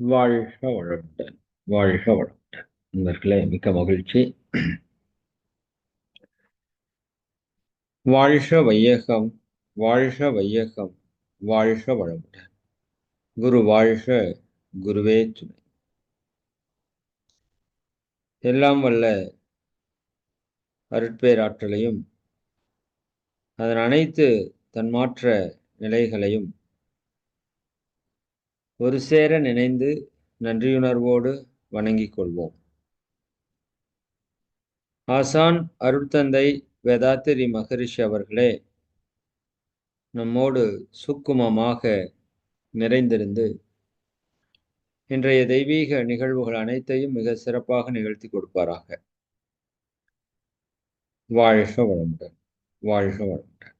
வாழ்க வளமுடன். வாழ்க வளமுடன். நண்பர்களே மிக்க மகிழ்ச்சி. வாழ்க வையகம் வாழ்க வையகம் வாழ்க வளமுடன். குரு வாழ்க குருவே துணை. எல்லாம் வல்ல அருட்பேராற்றலையும் அதன் அனைத்து தன்மாற்ற நிலைகளையும் ஒரு சேர நினைந்து நன்றியுணர்வோடு வணங்கிக் கொள்வோம். ஆசான் அருட்தந்தை வேதாத்திரி மகரிஷி அவர்களே நம்மோடு சுக்குமமாக நிறைந்திருந்து இன்றைய தெய்வீக நிகழ்வுகள் அனைத்தையும் மிக சிறப்பாக நிகழ்த்தி கொடுப்பாராக. வாழ்க வளமுடன் வாழ்க வளமுடன்.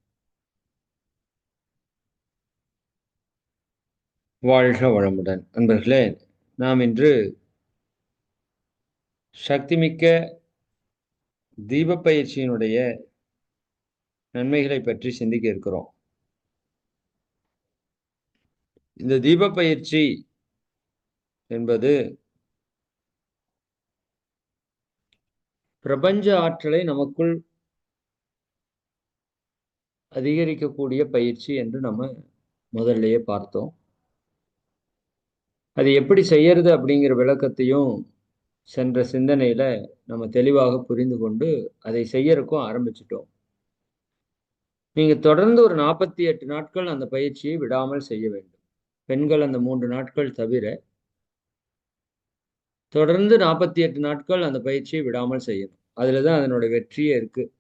வாழ்க வளமுடன். அன்பர்களே நாம் இன்று சக்திமிக்க தீப பயிற்சியினுடைய நன்மைகளை பற்றி சிந்திக்க இருக்கிறோம். இந்த தீப பயிற்சி என்பது பிரபஞ்ச ஆற்றலை நமக்குள் அதிகரிக்கக்கூடிய பயிற்சி என்று நம்ம முதல்லையே பார்த்தோம். அது எப்படி செய்யறது அப்படிங்கிற விளக்கத்தையும் சென்ற சிந்தனையில நம்ம தெளிவாக புரிந்து கொண்டு அதை செய்யறக்கும் ஆரம்பிச்சிட்டோம். நீங்க தொடர்ந்து ஒரு நாற்பத்தி எட்டு நாட்கள் அந்த பயிற்சியை விடாமல் செய்ய வேண்டும். பெண்கள் அந்த மூன்று நாட்கள் தவிர தொடர்ந்து நாற்பத்தி எட்டு நாட்கள் அந்த பயிற்சியை விடாமல் செய்யணும். அதுல தான் அதனுடைய வெற்றியே இருக்குது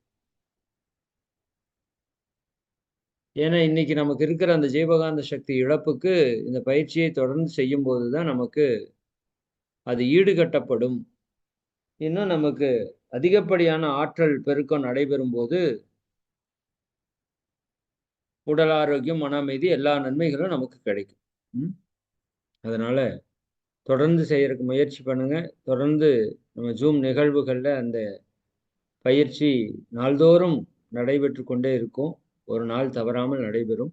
ஏன்னா இன்னைக்கு நமக்கு இருக்கிற அந்த ஜீவகாந்த சக்தி இழப்புக்கு இந்த பயிற்சியை தொடர்ந்து செய்யும் போது தான் நமக்கு அது ஈடுகட்டப்படும். இன்னும் நமக்கு அதிகப்படியான ஆற்றல் பெருக்கம் நடைபெறும் போது உடல் ஆரோக்கியம் மன அமைதி எல்லா நன்மைகளும் நமக்கு கிடைக்கும். அதனால தொடர்ந்து செய்யறதுக்கு முயற்சி பண்ணுங்க. தொடர்ந்து நம்ம ஜூம் நிகழ்வுகளில் அந்த பயிற்சி நாள்தோறும் நடைபெற்று கொண்டே இருக்கும். ஒரு நாள் தவறாமல் நடைபெறும்.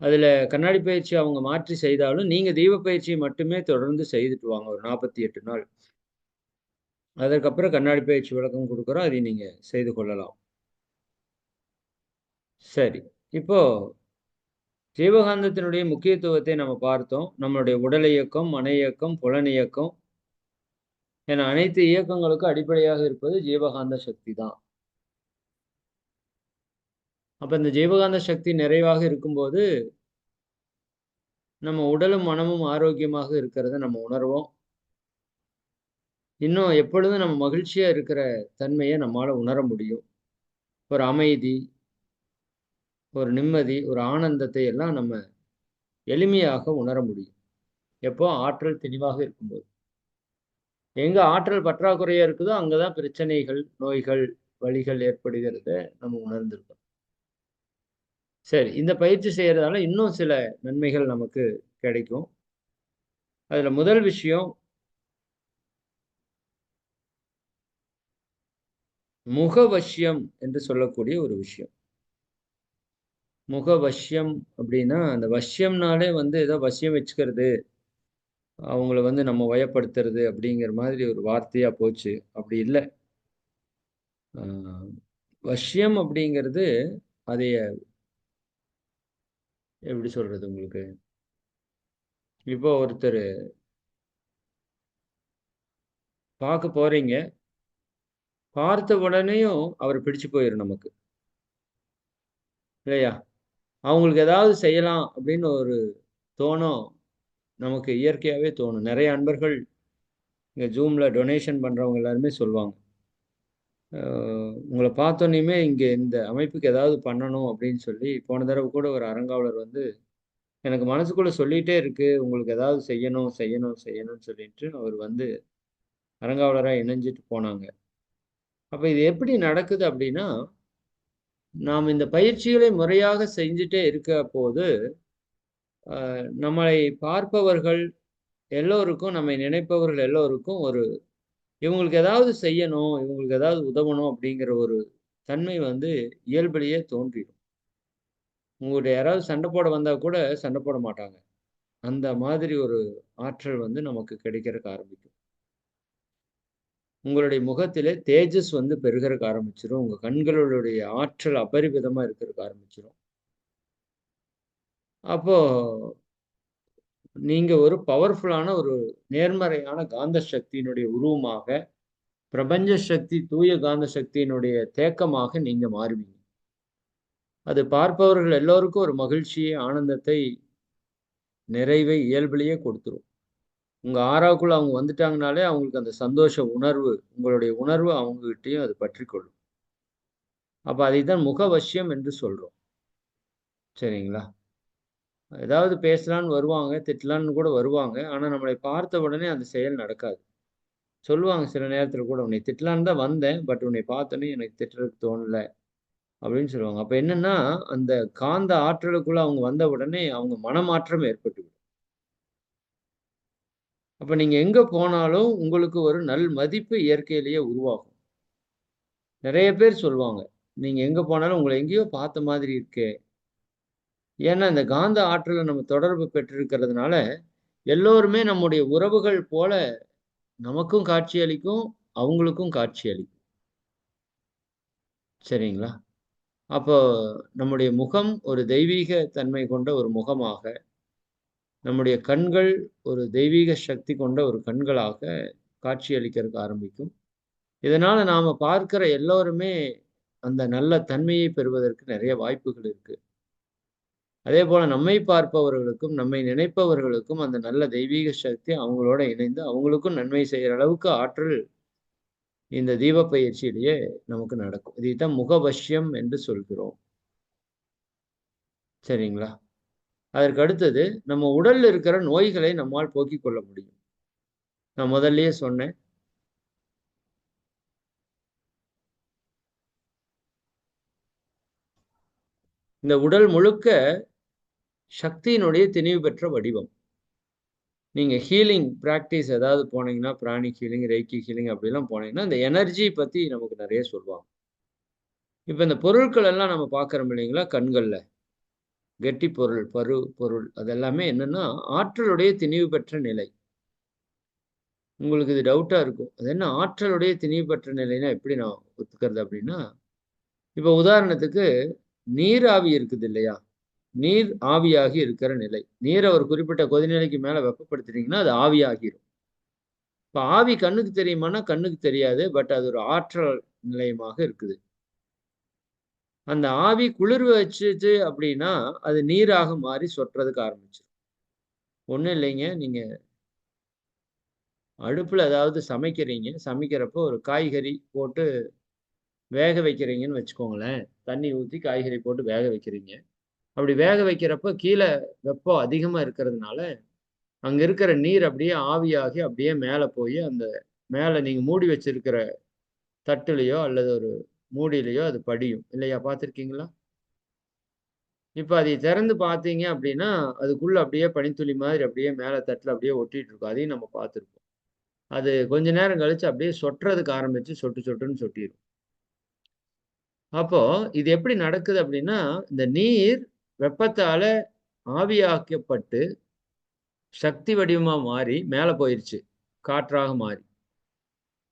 அதில் கண்ணாடி பயிற்சி அவங்க மாற்றி செய்தாலும் நீங்கள் தெய்வ பயிற்சியை மட்டுமே தொடர்ந்து செய்துட்டு வாங்க ஒரு நாற்பத்தி எட்டு நாள். அதற்கப்புறம் கண்ணாடி பயிற்சி விளக்கம் கொடுக்குறோம் அதை நீங்கள் செய்து கொள்ளலாம். சரி இப்போ ஜீவகாந்தத்தினுடைய முக்கியத்துவத்தை நம்ம பார்த்தோம். நம்மளுடைய உடல் இயக்கம் மன இயக்கம் புலன் இயக்கம் என அனைத்து இயக்கங்களுக்கும் அடிப்படையாக இருப்பது ஜீவகாந்த சக்தி தான். அப்போ இந்த ஜீவகாந்த சக்தி நிறைவாக இருக்கும்போது நம்ம உடலும் மனமும் ஆரோக்கியமாக இருக்கிறத நம்ம உணர்வோம். இன்னும் எப்பொழுதும் நம்ம மகிழ்ச்சியா இருக்கிற தன்மையை நம்மளால் உணர முடியும். ஒரு அமைதி ஒரு நிம்மதி ஒரு ஆனந்தத்தை எல்லாம் நம்ம எளிமையாக உணர முடியும். எப்போ? ஆற்றல் தெளிவாக இருக்கும்போது. எங்க ஆற்றல் பற்றாக்குறையா இருக்குதோ அங்கதான் பிரச்சனைகள் நோய்கள் வழிகள் ஏற்படுகிறத நம்ம உணர்ந்திருக்கோம். சரி இந்த பயிற்சி செய்யறதால இன்னும் சில நன்மைகள் நமக்கு கிடைக்கும். அதுல முதல் விஷயம் முகவசியம் என்று சொல்லக்கூடிய ஒரு விஷயம். முகவசியம் அப்படின்னா அந்த வசியம்னாலே வந்து ஏதோ வசியம் வச்சுக்கிறது அவங்கள வந்து நம்ம வயப்படுத்துறது அப்படிங்கிற மாதிரி ஒரு வார்த்தையா போச்சு. அப்படி இல்லை. வசியம் அப்படிங்கிறது அதைய எப்படி சொல்றது உங்களுக்கு? இப்போ ஒருத்தர் பார்க்க போறீங்க. பார்த்த உடனேயும் அவர் பிடிச்சு போயிடும் நமக்கு. இல்லையா? அவங்களுக்கு ஏதாவது செய்யலாம் அப்படின்னு ஒரு தோணும். நமக்கு இயற்கையாகவே தோணும். நிறைய அன்பர்கள் இங்கே ஜூமில் டொனேஷன் பண்ணுறவங்க எல்லாருமே சொல்லுவாங்க. உங்களை பார்த்தோன்னே இங்கே இந்த அமைப்புக்கு ஏதாவது பண்ணணும் அப்படின்னு சொல்லி போன தடவை கூட ஒரு அறங்காவலர் வந்து எனக்கு மனசுக்குள்ளே சொல்லிகிட்டே இருக்குது உங்களுக்கு ஏதாவது செய்யணும் செய்யணும் செய்யணும்னு சொல்லிட்டு அவர் வந்து அறங்காவலராக இணைஞ்சிட்டு போனாங்க. அப்போ இது எப்படி நடக்குது அப்படின்னா நாம் இந்த பயிற்சிகளை முறையாக செஞ்சுட்டே இருக்க போது நம்மளை பார்ப்பவர்கள் எல்லோருக்கும் நம்மை நினைப்பவர்கள் எல்லோருக்கும் ஒரு இவங்களுக்கு ஏதாவது செய்யணும் இவங்களுக்கு ஏதாவது உதவணும் அப்படிங்கிற ஒரு தன்மை வந்து இயல்பிலேயே தோன்றிடும். உங்களுடைய யாராவது சண்டை போட வந்தால் கூட சண்டை போட மாட்டாங்க. அந்த மாதிரி ஒரு ஆற்றல் வந்து நமக்கு கிடைக்கிறதுக்கு ஆரம்பிக்கும். உங்களுடைய முகத்திலே தேஜஸ் வந்து பெருகறக்கு ஆரம்பிச்சிடும் உங்கள் கண்களுடைய ஆற்றல் அபரிவிதமாக இருக்கிறதுக்கு ஆரம்பிச்சிடும் அப்போ நீங்க ஒரு பவர்ஃபுல்லான ஒரு நேர்மறையான காந்த சக்தியினுடைய உருவமாக, பிரபஞ்ச சக்தி, தூய காந்த சக்தியினுடைய தேக்கமாக நீங்க மாறுவீங்க. அது பார்ப்பவர்கள் எல்லோருக்கும் ஒரு மகிழ்ச்சியை, ஆனந்தத்தை, நிறைவை இயல்பிலேயே கொடுத்துரும். உங்க ஆறாவுக்குள்ள அவங்க வந்துட்டாங்கனாலே, அவங்களுக்கு அந்த சந்தோஷ உணர்வு, உங்களுடைய உணர்வு அவங்ககிட்டயும் அது பற்றிக்கொள்ளும். அதை தான் முகவசியம் என்று சொல்றோம். சரிங்களா? ஏதாவது பேசலான்னு வருவாங்க, திட்டலான்னு கூட வருவாங்க. ஆனால் நம்மளை பார்த்த உடனே அந்த செயல் நடக்காது. சொல்லுவாங்க சில நேரத்தில் கூட, "உன்னை திட்டலான்னு தான் வந்தேன். பட் உன்னை பார்த்தோன்னே எனக்கு திட்டுறதுக்கு தோணலை அப்படின்னு சொல்லுவாங்க. அப்போ என்னன்னா, அந்த காந்த ஆற்றலுக்குள்ள அவங்க வந்த உடனே அவங்க மனமாற்றம் ஏற்பட்டுவிடும். அப்போ நீங்கள் எங்கே போனாலும் உங்களுக்கு ஒரு நல் மதிப்பு இயற்கையிலேயே உருவாகும். நிறைய பேர் சொல்லுவாங்க, நீங்கள் எங்கே போனாலும் உங்களை எங்கேயோ பார்த்த மாதிரி இருக்கே." ஏன்னா, இந்த காந்த ஆற்றலை நம்ம தொடர்பு பெற்றிருக்கிறதுனால, எல்லோருமே நம்முடைய உறவுகள் போல நமக்கும் காட்சியளிக்கும், அவங்களுக்கும் காட்சி அளிக்கும் சரிங்களா? அப்போ நம்முடைய முகம் ஒரு தெய்வீக தன்மை கொண்ட ஒரு முகமாக, நம்முடைய கண்கள் ஒரு தெய்வீக சக்தி கொண்ட ஒரு கண்களாக காட்சி அளிக்கிறதுக்கு ஆரம்பிக்கும். இதனால் நாம் பார்க்கிற எல்லோருமே அந்த நல்ல தன்மையை பெறுவதற்கு நிறைய வாய்ப்புகள் இருக்குது அதே போல நம்மை பார்ப்பவர்களுக்கும், நம்மை நினைப்பவர்களுக்கும் அந்த நல்ல தெய்வீக சக்தி அவங்களோட இணைந்து, அவங்களுக்கும் நன்மை செய்கிற அளவுக்கு ஆற்றல் இந்த தீப பயிற்சியிலேயே நமக்கு நடக்கும். இதைத்தான் முகவஷ்யம் என்று சொல்கிறோம். சரிங்களா? அதற்கு அடுத்தது, நம்ம உடல்ல இருக்கிற நோய்களை நம்மால் போக்கிக் கொள்ள முடியும். நான் முதல்லயே சொன்னேன். இந்த உடல் முழுக்க சக்தியினுடைய திணிவு பெற்ற வடிவம். நீங்கள் ஹீலிங் ப்ராக்டிஸ் ஏதாவது போனீங்கன்னா, பிராணி ஹீலிங், ரெய்கி ஹீலிங் அப்படிலாம் போனீங்கன்னா, இந்த எனர்ஜி பற்றி நமக்கு நிறைய சொல்லுவாங்க. இப்போ இந்த பொருட்கள் எல்லாம் நம்ம பார்க்குறோம் இல்லைங்களா? கண்களில் கெட்டி பொருள், பரு பொருள் அதெல்லாமே என்னென்னா என்னன்னா, ஆற்றலுடைய திணிவு பெற்ற நிலை. உங்களுக்கு இது டவுட்டாக இருக்கும். அது என்ன ஆற்றலுடைய திணிவு பெற்ற நிலைன்னா எப்படி நான் ஒத்துக்கிறது அப்படின்னா, இப்போ உதாரணத்துக்கு நீராவி இருக்குது இல்லையா? நீர் ஆவியாகி இருக்கிற நிலை. நீரை ஒரு குறிப்பிட்ட கொதிநிலைக்கு மேலே வெப்பப்படுத்தினீங்கன்னா, அது ஆவியாகிரும். இப்போ ஆவி கண்ணுக்கு தெரியுமான்னா, கண்ணுக்கு தெரியாது. பட் அது ஒரு ஆற்றல் நிலையமாக இருக்குது. அந்த ஆவி குளிர் வச்சுச்சு அப்படின்னா, அது நீராக மாறி சொட்டுறதுக்கு ஆரம்பிச்சிடும் ஒன்றும் இல்லைங்க. நீங்கள் அடுப்பில் ஏதாவது சமைக்கிறீங்க. சமைக்கிறப்போ ஒரு காய்கறி போட்டு வேக வைக்கிறீங்கன்னு வச்சுக்கோங்களேன். தண்ணி ஊற்றி காய்கறி போட்டு வேக வைக்கிறீங்க. அப்படி வேக வைக்கிறப்ப கீழே வெப்பம் அதிகமாக இருக்கிறதுனால, அங்கே இருக்கிற நீர் அப்படியே ஆவியாகி அப்படியே மேலே போய் அந்த மேலே நீங்கள் மூடி வச்சிருக்கிற தட்டுலேயோ அல்லது ஒரு மூடியிலையோ அது படியும். இல்லையா? பார்த்துருக்கீங்களா இப்போ அதை திறந்து பார்த்தீங்க அப்படின்னா, அதுக்குள்ளே அப்படியே பனித்துளி மாதிரி அப்படியே மேலே தட்டில் அப்படியே ஒட்டிகிட்டு இருக்கும். அதையும் நம்ம பார்த்துருப்போம் அது கொஞ்ச நேரம் கழித்து அப்படியே சொட்டுறதுக்கு ஆரம்பித்து சொட்டு சொட்டுன்னு சொட்டிடும் அப்போ இது எப்படி நடக்குது அப்படின்னா, இந்த நீர் வெப்பத்தால ஆவியாக்கப்பட்டு, சக்தி வடிவமா மாறி மேலே போயிருச்சு. காற்றாக மாறி.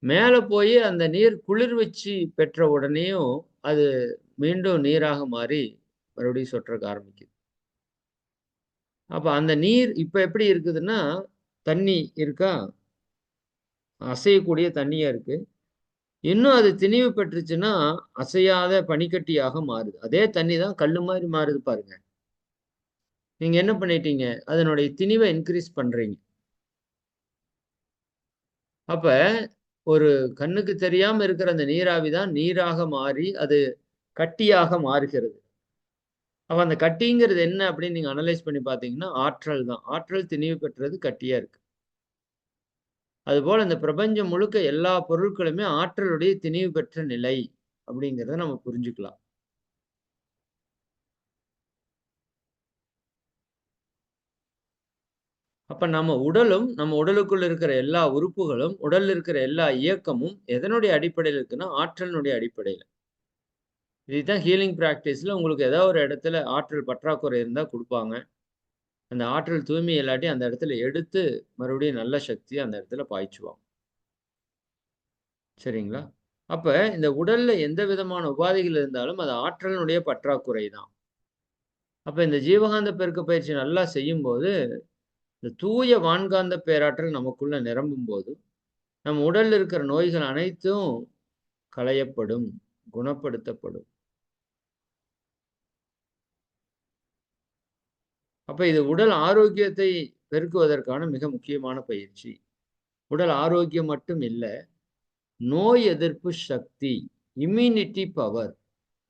மேலே போய் அந்த நீர் குளிர்வீச்சு பெற்ற உடனேயும், அது மீண்டும் நீராக மாறி மறுபடியும் சொட்டுறக்கு ஆரம்பிக்குது. அப்போ அந்த நீர் இப்போ எப்படி இருக்குதுன்னா, தண்ணி இருக்கா? அசையக்கூடிய தண்ணியாக இருக்குது இன்னும் அது திணிவு பெற்றுச்சுன்னா, அசையாத பனிக்கட்டியாக மாறுது. அதே தண்ணி தான் கல் மாதிரி மாறுது பாருங்க. நீங்க என்ன பண்ணிட்டீங்க? அதனுடைய திணிவை இன்க்ரீஸ் பண்றீங்க. அப்ப ஒரு கண்ணுக்கு தெரியாம இருக்கிற அந்த நீராவி தான் நீராக மாறி, அது கட்டியாக மாறுகிறது. அப்ப அந்த கட்டிங்கிறது என்ன அப்படின்னு நீங்க அனலைஸ் பண்ணி பார்த்தீங்கன்னா, ஆற்றல் தான். ஆற்றல் திணிவு பெற்றது கட்டியா இருக்கு. அதுபோல் இந்த பிரபஞ்சம் முழுக்க எல்லா பொருட்களுமே ஆற்றலுடைய திணிவு பெற்ற நிலை அப்படிங்கிறத நம்ம புரிஞ்சுக்கலாம். அப்ப நம்ம உடலும், நம்ம உடலுக்குள்ள இருக்கிற எல்லா உறுப்புகளும், உடல்ல இருக்கிற எல்லா இயக்கமும் எதனுடைய அடிப்படையில் இருக்குன்னா, ஆற்றலினுடைய அடிப்படையில் இதுதான் ஹீலிங் ப்ராக்டிஸ்ல உங்களுக்கு ஏதாவது ஒரு இடத்துல ஆற்றல் பற்றாக்குறை இருந்தா கொடுப்பாங்க அந்த ஆற்றல் தூய்மை இல்லாட்டி அந்த இடத்துல எடுத்து மறுபடியும் நல்ல சக்தியை அந்த இடத்துல பாய்ச்சுவான் சரிங்களா? அப்ப இந்த உடல்ல எந்த விதமான உபாதைகள் இருந்தாலும் அது ஆற்றலினுடைய பற்றாக்குறை தான். அப்ப இந்த ஜீவகாந்த பெருக்க பயிற்சி நல்லா செய்யும் போது இந்த தூய வான்காந்த பேராற்றல் நமக்குள்ள நிரம்பும் போது நம் உடல்ல இருக்கிற நோய்கள் அனைத்தும் களையப்படும் குணப்படுத்தப்படும். அப்போ இது உடல் ஆரோக்கியத்தை பெருக்குவதற்கான மிக முக்கியமான பயிற்சி. உடல் ஆரோக்கியம் மட்டும் இல்லை நோய் எதிர்ப்பு சக்தி இம்யூனிட்டி பவர்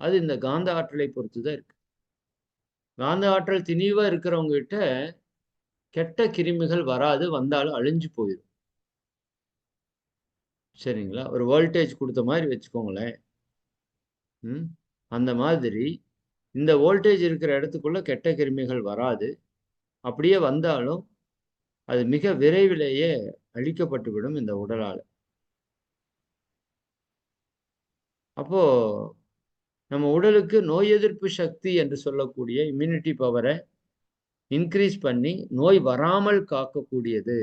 அது இந்த காந்த ஆற்றலை பொறுத்து தான் இருக்கு. காந்த ஆற்றல் திணிவாக இருக்கிறவங்க கிட்ட கெட்ட கிருமிகள் வராது வந்தாலும் அழிஞ்சு போயிடும் சரிங்களா? ஒரு வோல்டேஜ் கொடுத்த மாதிரி வச்சுக்கோங்களேன். ம்? அந்த மாதிரி இந்த வோல்டேஜ் இருக்கிற இடத்துக்குள்ள கெட்ட கிருமிகள் வராது. அப்படியே வந்தாலும் அது மிக விரைவிலேயே அழிக்கப்பட்டுவிடும் இந்த உடலால். அப்போ நம்ம உடலுக்கு நோய் எதிர்ப்பு சக்தி என்று சொல்லக்கூடிய இம்யூனிட்டி பவரை இன்க்ரீஸ் பண்ணி நோய் வராமல் காக்கக்கூடியது.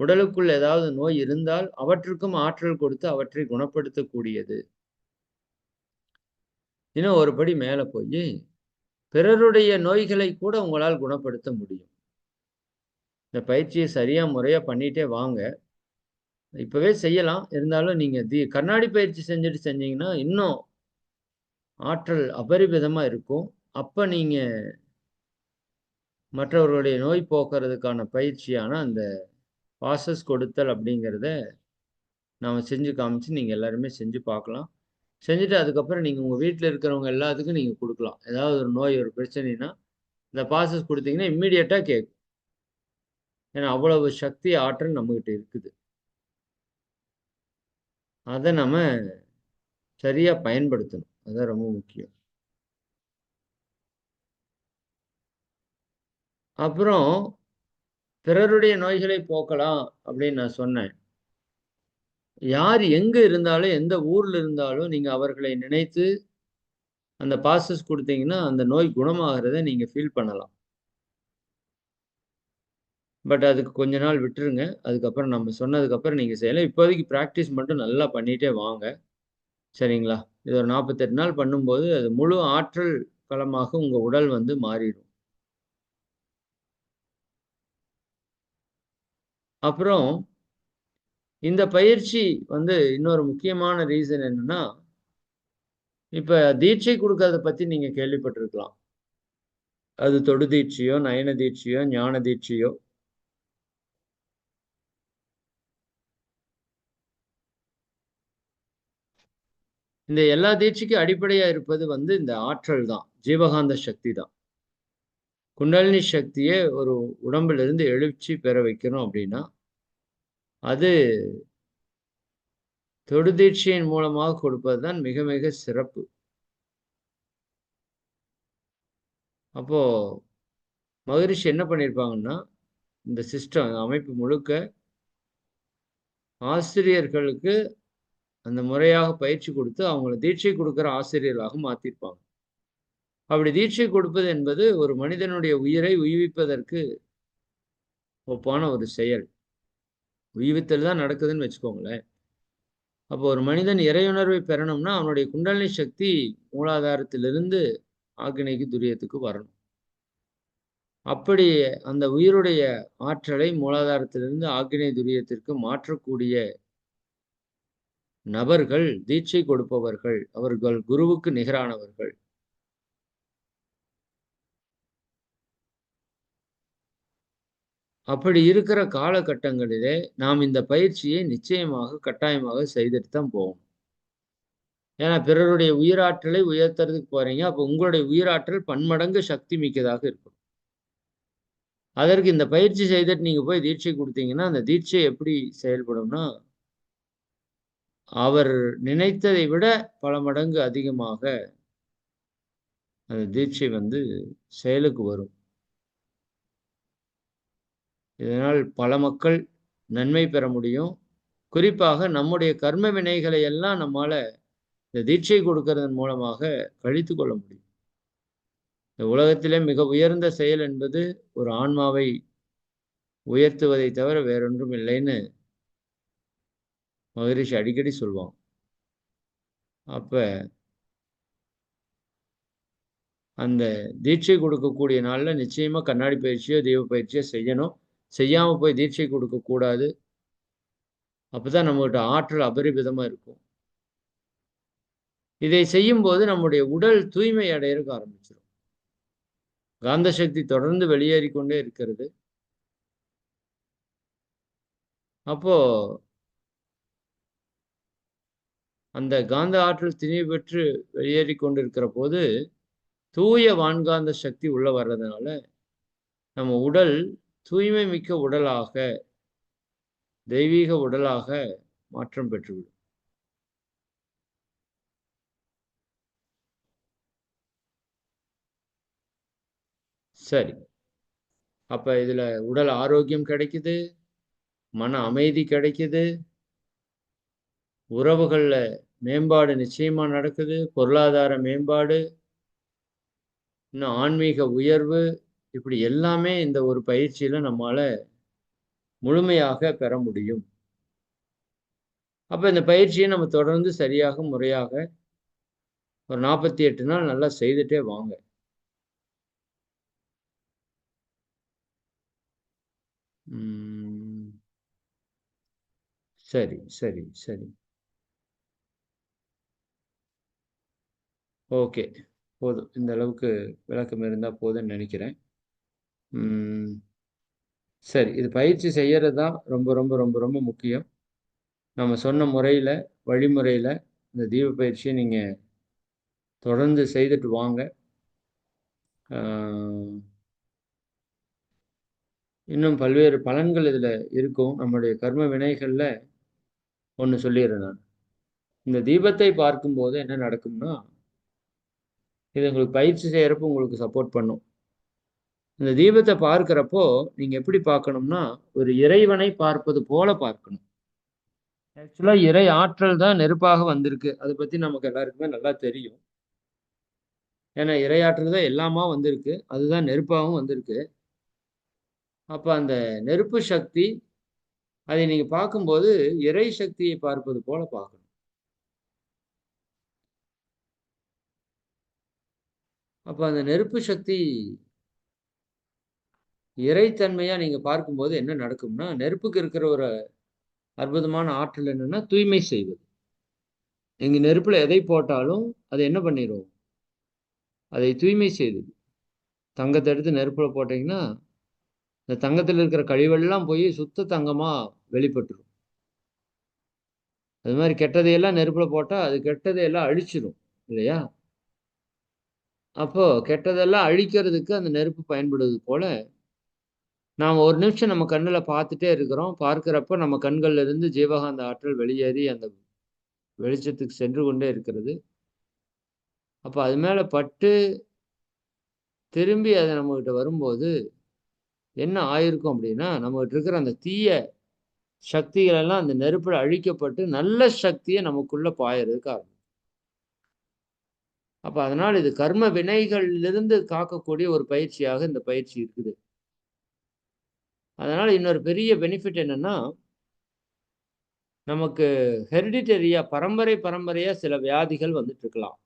உடலுக்குள் ஏதாவது நோய் இருந்தால் அவற்றுக்கும் ஆற்றல் கொடுத்து அவற்றை குணப்படுத்தக்கூடியது. இன்னும் ஒரு படி மேலே போய் பிறருடைய நோய்களை கூட உங்களால் குணப்படுத்த முடியும். இந்த பயிற்சியை சரியாக முறையாக பண்ணிகிட்டே வாங்க. இப்போவே செய்யலாம். இருந்தாலும் நீங்கள் தி கண்ணாடி பயிற்சி செஞ்சுட்டு செஞ்சீங்கன்னா இன்னும் ஆற்றல் அபரிவிதமாக இருக்கும். அப்போ நீங்கள் மற்றவர்களுடைய நோய் போக்குறதுக்கான பயிற்சியான அந்த பாசஸ் கொடுத்தல் அப்படிங்கிறத நாம் செஞ்சு காமிச்சு நீங்கள் எல்லாருமே செஞ்சு பார்க்கலாம். செஞ்சுட்டு அதுக்கப்புறம் நீங்கள் உங்கள் வீட்டில் இருக்கிறவங்க எல்லாத்துக்கும் நீங்கள் கொடுக்கலாம். ஏதாவது ஒரு நோய் ஒரு பிரச்சனைனா இந்த ப்ராசஸ் கொடுத்தீங்கன்னா இம்மிடியட்டாக கேட்கும். ஏன்னா அவ்வளவு சக்தி ஆற்றல் நம்மகிட்ட இருக்குது. அதை நம்ம சரியாக பயன்படுத்தணும். அதுதான் ரொம்ப முக்கியம். அப்புறம் பிறருடைய நோய்களை போக்கலாம் அப்படின்னு நான் சொன்னேன். யார் எங்க இருந்தாலும் எந்த ஊர்ல இருந்தாலும் நீங்க அவர்களை நினைத்து அந்த பாசஸ் கொடுத்தீங்கன்னா அந்த நோய் குணமாகிறத நீங்க ஃபீல் பண்ணலாம். பட் அதுக்கு கொஞ்ச நாள் விட்டுருங்க. அதுக்கப்புறம் நம்ம சொன்னதுக்கப்புறம் நீங்கள் செய்யலாம். இப்போதைக்கு ப்ராக்டிஸ் மட்டும் நல்லா பண்ணிகிட்டே வாங்க. சரிங்களா? இது ஒரு நாற்பத்தெட்டு நாள் பண்ணும்போது அது முழு ஆற்றல் களமாக உங்கள் உடல் வந்து மாறிடும். அப்புறம் இந்த பயிற்சி வந்து இன்னொரு முக்கியமான ரீசன் என்னன்னா இப்ப தீட்சை கொடுக்கறத பத்தி நீங்க கேள்விப்பட்டிருக்கலாம். அது தொடு தீட்சையோ நயன தீட்சையோ ஞான தீட்சையோ. இந்த எல்லா தீட்சைக்கும் அடிப்படையா இருப்பது வந்து இந்த ஆற்றல் தான் ஜீவகாந்த சக்தி தான். குண்டலினி சக்தியை ஒரு உடம்புல இருந்து எழுச்சி பெற வைக்கணும் அப்படின்னா அது தொடுதீட்சையின் மூலமாக கொடுப்பது தான் மிக மிக சிறப்பு. அப்போ மகரிஷி என்ன பண்ணியிருப்பாங்கன்னா இந்த சிஸ்டம் அமைப்பு முழுக்க ஆசிரியர்களுக்கு அந்த முறையாக பயிற்சி கொடுத்து அவங்கள தீட்சை கொடுக்குற ஆசிரியர்களாக மாற்றிருப்பாங்க அப்படி தீட்சை கொடுப்பது என்பது ஒரு மனிதனுடைய உயிரை உயிர்விப்பதற்கு ஒப்பான ஒரு செயல். உய்வித்தல் தான் நடக்குதுன்னு வச்சுக்கோங்களேன். அப்போ ஒரு மனிதன் இறையுணர்வை பெறணும்னா அவனுடைய குண்டலினி சக்தி மூலாதாரத்திலிருந்து ஆக்கினைக்கு துரியத்துக்கு வரணும். அப்படி அந்த உயிருடைய ஆற்றலை மூலாதாரத்திலிருந்து ஆக்கினை துரியத்திற்கு மாற்றக்கூடிய நபர்கள் தீட்சை கொடுப்பவர்கள் அவர்கள் குருவுக்கு நிகரானவர்கள். அப்படி இருக்கிற காலகட்டங்களிலே நாம் இந்த பயிற்சியை நிச்சயமாக கட்டாயமாக செய்துட்டு தான் போவோம் ஏன்னா பிறருடைய உயிராற்றலை உயர்த்துறதுக்கு போறீங்க. அப்போ உங்களுடைய உயிராற்றல் பன்மடங்கு சக்தி மிக்கதாக இருக்கும். அதற்கு இந்த பயிற்சி செய்துட்டு நீங்க போய் தீட்சை கொடுத்தீங்கன்னா அந்த தீட்சை எப்படி செயல்படும்னா அவர் நினைத்ததை விட பல மடங்கு அதிகமாக அந்த தீட்சை வந்து செயலுக்கு வரும். இதனால் பல மக்கள் நன்மை பெற முடியும். குறிப்பாக நம்முடைய கர்ம வினைகளை எல்லாம் நம்மால இந்த தீட்சை கொடுக்கறதன் மூலமாக கழித்து கொள்ள முடியும். இந்த உலகத்திலே மிக உயர்ந்த செயல் என்பது ஒரு ஆன்மாவை உயர்த்துவதை தவிர வேறொன்றும் இல்லைன்னு மகரிஷி அடிக்கடி சொல்லுவான் அப்ப அந்த தீட்சை கொடுக்கக்கூடிய நாளில் நிச்சயமா கண்ணாடி பயிற்சியோ தெய்வ பயிற்சியோ செய்யணும். செய்யாம போய் தீட்சை கொடுக்க கூடாது. அப்பதான் நம்மகிட்ட ஆற்றல் அபரிமிதமா இருக்கும். இதை செய்யும்போது நம்முடைய உடல் தூய்மை அடையறதுக்கு ஆரம்பிச்சிடும் காந்த சக்தி தொடர்ந்து வெளியேறி கொண்டே இருக்கிறது. அப்போ அந்த காந்த ஆற்றல் திணிவு பெற்று வெளியேறி கொண்டிருக்கிற போது தூய வான்காந்த சக்தி உள்ள வர்றதுனால நம்ம உடல் தூய்மை மிக்க உடலாக தெய்வீக உடலாக மாற்றம் பெற்றுவிடும். சரி. அப்ப இதுல உடல் ஆரோக்கியம் கிடைக்குது மன அமைதி கிடைக்குது உறவுகள்ல மேம்பாடு நிச்சயமா நடக்குது பொருளாதார மேம்பாடு இன்னும் ஆன்மீக உயர்வு இப்படி எல்லாமே இந்த ஒரு பயிற்சியில நம்மால முழுமையாக பெற முடியும். அப்ப இந்த பயிற்சியை நம்ம தொடர்ந்து சரியாக முறையாக ஒரு நாற்பத்தி எட்டு நாள் நல்லா செய்துட்டே வாங்க. சரி சரி சரி. ஓகே. போதும். இந்த அளவுக்கு விளக்கம் இருந்தால் போதும்னு நினைக்கிறேன். சரி இது பயிற்சி செய்கிறது தான் ரொம்ப ரொம்ப ரொம்ப ரொம்ப முக்கியம். நம்ம சொன்ன முறையில் வழிமுறையில் இந்த தீப பயிற்சியை நீங்கள் தொடர்ந்து செய்துட்டு வாங்க. இன்னும் பல்வேறு பலன்கள் இதில் இருக்கும். நம்முடைய கர்ம வினைகளில் ஒன்று சொல்லிடுறேன் நான். இந்த தீபத்தை பார்க்கும்போது என்ன நடக்கும்னா இது உங்களுக்கு பயிற்சி செய்கிறப்ப உங்களுக்கு சப்போர்ட் பண்ணும். இந்த தீபத்தை பார்க்கிறப்போ நீங்கள் எப்படி பார்க்கணும்னா ஒரு இறைவனை பார்ப்பது போல பார்க்கணும். ஆக்சுவலா இறை ஆற்றல் தான் நெருப்பாக வந்திருக்கு. அதை பற்றி நமக்கு எல்லாருக்குமே நல்லா தெரியும். ஏன்னா இறையாற்றல் தான் எல்லாமா வந்திருக்கு. அதுதான் நெருப்பாகவும் வந்திருக்கு. அப்போ அந்த நெருப்பு சக்தி அதை நீங்கள் பார்க்கும்போது இறை சக்தியை பார்ப்பது போல பார்க்கணும். அப்போ அந்த நெருப்பு சக்தி இறைத்தன்மையாக நீங்கள் பார்க்கும்போது என்ன நடக்கும்னா நெருப்புக்கு இருக்கிற ஒரு அற்புதமான ஆற்றல் என்னென்னா தூய்மை செய்வது. எங்கள் நெருப்பில் எதை போட்டாலும் அதை என்ன பண்ணிடுவோம் அதை தூய்மை செய்தது. தங்கத்தை எடுத்து நெருப்பில் போட்டிங்கன்னா இந்த தங்கத்தில் இருக்கிற கழிவெல்லாம் போய் சுத்த தங்கமாக வெளிப்பட்டுரும். அது மாதிரி கெட்டதையெல்லாம் நெருப்பில் போட்டால் அது கெட்டதையெல்லாம் அழிச்சிடும் இல்லையா? அப்போது கெட்டதெல்லாம் அழிக்கிறதுக்கு அந்த நெருப்பு பயன்படுவது போல் நாம் ஒரு நிமிஷம் நம்ம கண்ணில் பார்த்துட்டே இருக்கிறோம். பார்க்குறப்ப நம்ம கண்கள்ல இருந்து ஜீவகாந்த ஆற்றல் வெளியேறி அந்த வெளிச்சத்துக்கு சென்று கொண்டே இருக்கிறது. அப்போ அது மேலே பட்டு திரும்பி அது நம்மகிட்ட வரும்போது என்ன ஆயிருக்கும் அப்படின்னா நம்மகிட்ட இருக்கிற அந்த தீய சக்திகளெல்லாம் அந்த நெருப்பில் அழிக்கப்பட்டு நல்ல சக்தியை நமக்குள்ள பாயறதுக்கு ஆரம்பிக்கும். அப்போ அதனால் இது கர்ம வினைகளிலிருந்து காக்கக்கூடிய ஒரு பயிற்சியாக இந்த பயிற்சி இருக்குது. அதனால் இன்னொரு பெரிய பெனிஃபிட் என்னன்னா நமக்கு ஹெரிடிட்டரியாக பரம்பரை பரம்பரையாக சில வியாதிகள் வந்துட்டு இருக்கலாம்.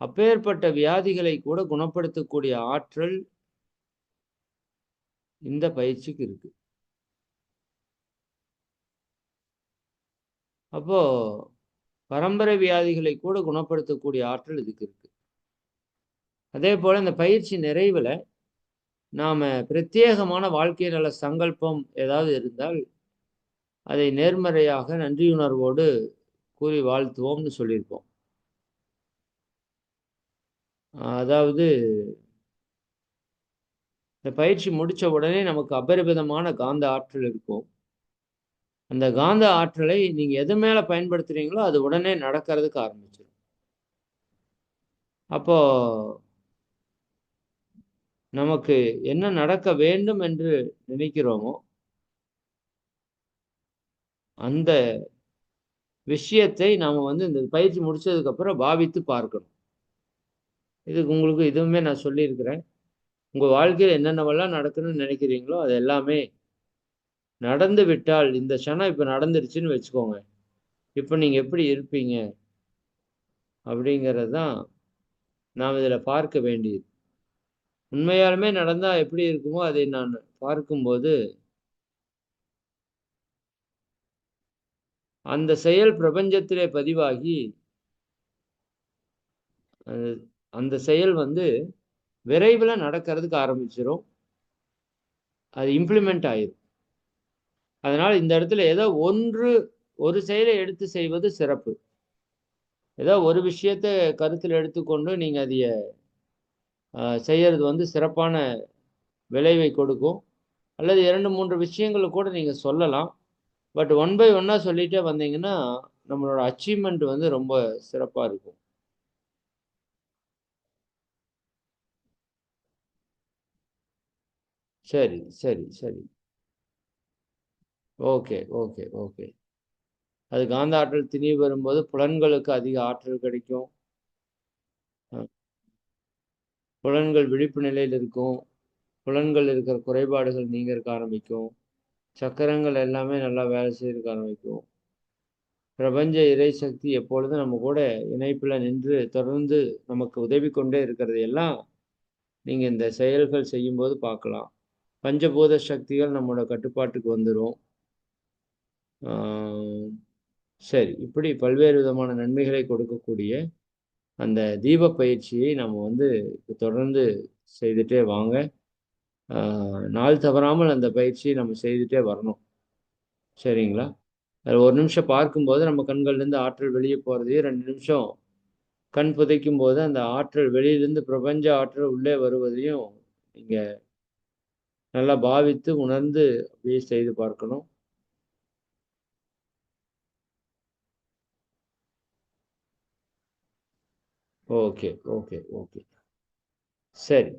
அப்பேற்பட்ட வியாதிகளை கூட குணப்படுத்தக்கூடிய ஆற்றல் இந்த பயிற்சிக்கு இருக்கு. அப்போ பரம்பரை வியாதிகளை கூட குணப்படுத்தக்கூடிய ஆற்றல் இதுக்கு இருக்கு. அதே போல இந்த பயிற்சி நிறைவில் நாம பிரத்யேகமான வாழ்க்கை நல சங்கல்பம் ஏதாவது இருந்தால் அதை நேர்மறையாக நன்றியுணர்வோடு கூறி வாழ்த்துவோம்னு சொல்லியிருப்போம். அதாவது இந்த பயிற்சி முடித்த உடனே நமக்கு அபரிமிதமான காந்த ஆற்றல் இருக்கும். அந்த காந்த ஆற்றலை நீங்கள் எது மேலே பயன்படுத்துகிறீங்களோ அது உடனே நடக்கிறதுக்கு ஆரம்பிச்சிடும் அப்போ நமக்கு என்ன நடக்க வேண்டும் என்று நினைக்கிறோமோ அந்த விஷயத்தை நாம் வந்து இந்த பயிற்சி முடிச்சதுக்கப்புறம் பாவித்து பார்க்கணும் இதுக்கு உங்களுக்கு இதுவுமே நான் சொல்லியிருக்கிறேன். உங்கள் வாழ்க்கையில் என்னென்னவெல்லாம் நடக்கணும்னு நினைக்கிறீங்களோ, அது எல்லாமே நடந்து விட்டால் இந்த க்ஷணம் இப்போ நடந்துருச்சுன்னு வச்சுக்கோங்க. இப்போ நீங்கள் எப்படி இருப்பீங்க? அப்படிங்கிறது தான் நாம் இதில் பார்க்க வேண்டியது. உண்மையாலுமே நடந்தா எப்படி இருக்குமோ, அதை நான் பார்க்கும்போது அந்த செயல் பிரபஞ்சத்திலே பதிவாகி அது அந்த செயல் வந்து விரைவில் நடக்கிறதுக்கு ஆரம்பிச்சிடும் அது இம்ப்ளிமெண்ட் ஆயிடும் அதனால் இந்த இடத்துல ஏதோ ஒன்று ஒரு செயலை எடுத்து செய்வது சிறப்பு. ஏதோ ஒரு விஷயத்த கருத்தில் எடுத்துக்கொண்டு நீங்கள் அதை செய்கிறது வந்து சிறப்பான விளைவை கொடுக்கும். அல்லது 2, 3 விஷயங்கள கூட நீங்கள் சொல்லலாம். பட் ஒன் பை ஒன்னாக சொல்லிகிட்டே வந்தீங்கன்னா, நம்மளோட அச்சீவ்மெண்ட் வந்து ரொம்ப சிறப்பாக இருக்கும். சரி, சரி, சரி. Okay, okay, okay. அது காந்த ஆற்றல் திணிவு வரும்போது புலன்களுக்கு அதிக ஆற்றல் கிடைக்கும். புலன்கள் விழிப்பு நிலையில் இருக்கும். புலன்கள் இருக்கிற குறைபாடுகள் நீங்கிறக்க ஆரம்பிக்கும். சக்கரங்கள் எல்லாமே நல்லா வேலை செய்றதுக்கு ஆரம்பிக்கும். பிரபஞ்ச இறை சக்தி எப்பொழுதும் நம்ம கூட இணைப்பில் நின்று தொடர்ந்து நமக்கு உதவி கொண்டே இருக்கிறது எல்லாம், நீங்கள் இந்த செயல்கள் செய்யும்போது பார்க்கலாம். பஞ்சபூத சக்திகள் நம்மளோட கட்டுப்பாட்டுக்கு வந்துடும் சரி. இப்படி பல்வேறு விதமான நன்மைகளை கொடுக்கக்கூடிய அந்த தீப பயிற்சியை நம்ம வந்து தொடர்ந்து செய்துட்டே வாங்க. நாள் தவறாமல் அந்த பயிற்சியை நம்ம செய்துட்டே வரணும். சரிங்களா? அதில் ஒரு நிமிஷம் பார்க்கும்போது நம்ம கண்கள்லேருந்து ஆற்றல் வெளியே போறதையும், 2 நிமிஷம் கண் புதைக்கும் போது அந்த ஆற்றல் வெளியிலேருந்து பிரபஞ்ச ஆற்றல் உள்ளே வருவதையும் நீங்கள் நல்லா பாவித்து, உணர்ந்து அப்படியே செய்து பார்க்கணும். Okay, okay, okay. சரி.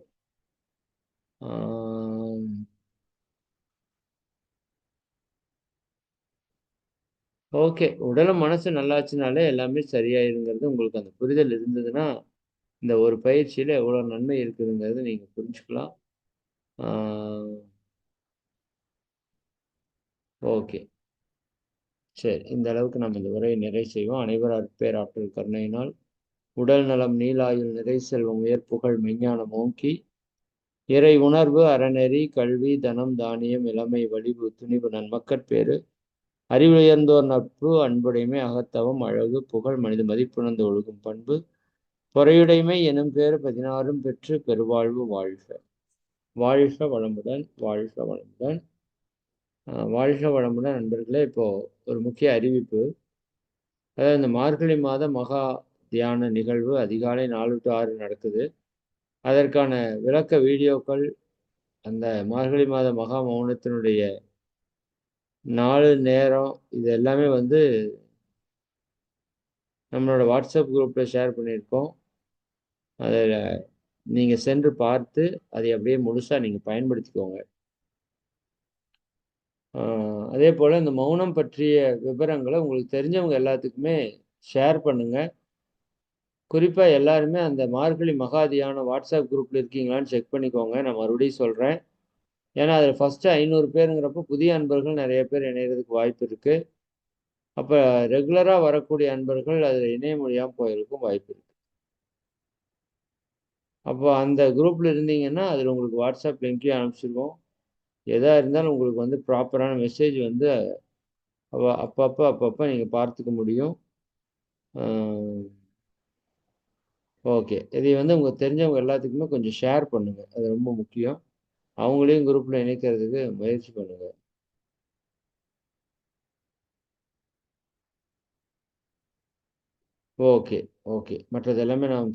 ஓகே. உடலும், மனசு நல்லாச்சுனாலே எல்லாமே சரியாயிருங்கிறது உங்களுக்கு அந்த புரிதல் இருந்ததுன்னா, இந்த ஒரு பயிற்சியில் எவ்வளோ நன்மை இருக்குதுங்கிறது நீங்கள் புரிஞ்சுக்கலாம். ஓகே. சரி. இந்த அளவுக்கு நம்ம இந்த உரையை நிறைவு செய்வோம். அனைவர் அற்பேர் ஆற்றல் கருணையினால், உடல் நலம், நீலாயுள் நிறை செல்வம், உயர் புகழ், மெஞ்ஞானம் ஓங்கி, இறை உணர்வு, அறநெறி, கல்வி, தனம், தானியம், இளமை, வலிவு, துணிவு, நன்மக்கட்பேறு, அறிவுயர்ந்தோர் நட்பு, அன்புடைமை, அகத்தவம், அழகு, புகழ், மனித மதிப்புணர்ந்து ஒழுகும் பண்பு, பொறையுடைமை எனும் பேர் பதினாறும் பெற்று பெருவாழ்வு வாழ்க! வாழ்க வளமுடன், வாழ்க வளமுடன். வாழ்க வளமுடன் நண்பர்களே! இப்போ ஒரு முக்கிய அறிவிப்பு. அதாவது இந்த மார்கழி மாத மகா தியான நிகழ்வு அதிகாலை நாலு டூ ஆறு நடக்குது. அதற்கான விளக்க வீடியோக்கள், அந்த மார்கழி மாத மகா மௌனத்தினுடைய நாலு நேரம் இது எல்லாமே வந்து நம்மளோட வாட்ஸ்அப் குரூப்பில் ஷேர் பண்ணியிருக்கோம். அதில் நீங்கள் சென்று பார்த்து, அதை அப்படியே முழுசா நீங்கள் பயன்படுத்திக்கோங்க. அதே போல் இந்த மௌனம் பற்றிய விவரங்களை உங்களுக்கு தெரிஞ்சவங்க எல்லாத்துக்குமே ஷேர் பண்ணுங்க. குறிப்பாக எல்லாருமே அந்த மார்கழி மகாதியான வாட்ஸ்அப் குரூப்பில் இருக்கீங்களான்னு செக் பண்ணிக்கோங்க. நான் மறுபடியும் சொல்கிறேன் ஏன்னா, அதில் ஃபர்ஸ்ட்டு ஐநூறு பேருங்கிறப்போ புதிய அன்பர்கள் நிறைய பேர் இணையறதுக்கு வாய்ப்பு இருக்குது அப்போ ரெகுலராக வரக்கூடிய அன்பர்கள் அதில் இணைய முடியாமல் போயிருக்கும் வாய்ப்பு இருக்குது அப்போ அந்த குரூப்பில் இருந்தீங்கன்னா, அதில் உங்களுக்கு வாட்ஸ்அப் லிங்க்கையும் அனுப்பிச்சிருவோம். எதாக இருந்தாலும் உங்களுக்கு வந்து ப்ராப்பரான மெசேஜ் வந்து அப்போ அப்பப்போ அப்பப்போ நீங்கள் பார்த்துக்க முடியும். ஓகே. இதை வந்து உங்களுக்கு தெரிஞ்சவங்க எல்லாத்துக்குமே கொஞ்சம் ஷேர் பண்ணுங்கள் அது ரொம்ப முக்கியம். அவங்களையும் குரூப்பில் இணைக்கிறதுக்கு முயற்சி பண்ணுங்கள் ஓகே, ஓகே. மற்றது எல்லாமே நான்